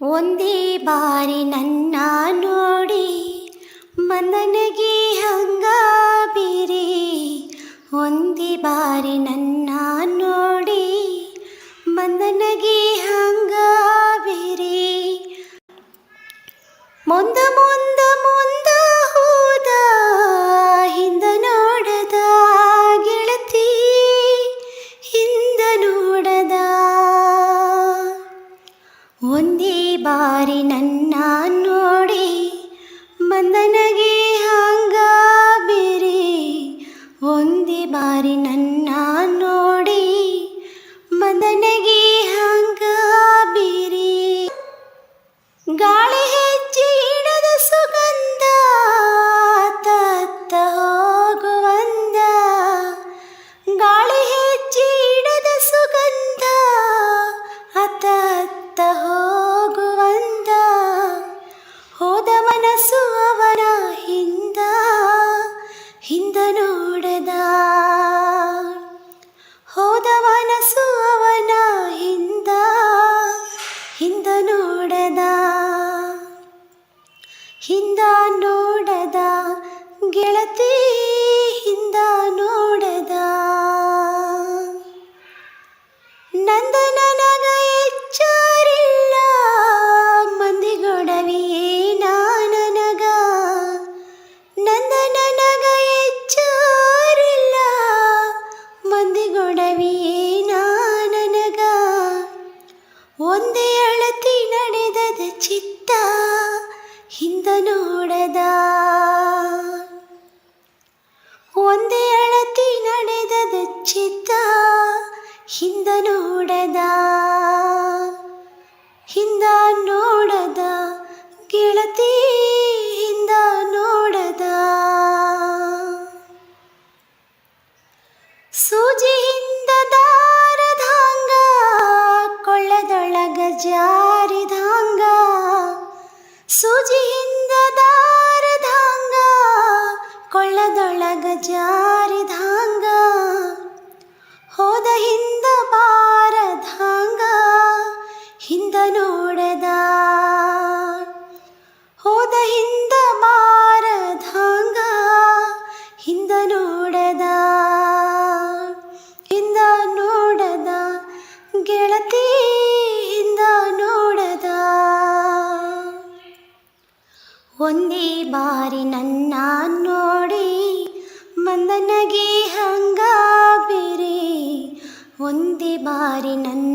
ಒಂದೇ ಬಾರಿ ನನ್ನ ನೋಡಿ ಮನನಗೆ ನೋಡಿ ಮಂದನಗೆ ಹಂಗ ಬೇರೆ ಒಂದೇ ಬಾರಿ ನನ್ನ ಹೋದ ಮನಸ್ಸು ಅವನ ಹಿಂದ ಹಿಂದ ನೋಡದ. ಹಿಂದ ನೋಡದ ಒಂದೇ ಅಳತಿ ನಡೆದದ ಚಿತ್ತ ಹಿಂದ ನೋಡದ. ಒಂದೇ ಅಳತಿ ನಡೆದದ ಚಿತ್ತ ಹಿಂದ ನೋಡದ. ಹಿಂದ ನೋಡದ, ಗೆಳತಿ ಹಿಂದ ನೋಡದ. ಸೂಜಿ ಜಾರಿದಾಂಗ ಸೂಜಿ ಹಿಂದ ದಾರದಾಂಗ ಕೊಳ್ಳದೊಳಗ ಜಾರಿದಾಂಗ ಹೋದ ಹಿಂದ ಬಾರದಾಂಗ ಹಿಂದ ನೋಡದ ಹೋದ ಹಿಂದ ಬಾರದಾಂಗ ಹಿಂದ ನೋಡದ ಹಿಂದ ನೋಡದ ಗೆಳತಿ. ಒಂದೇ ಬಾರಿ ನನ್ನ ನೋಡಿ ಮಂದನಗೆ ಹಂಗಾಬಿರಿ. ಬೇರೆ ಒಂದೇ ಬಾರಿ ನನ್ನ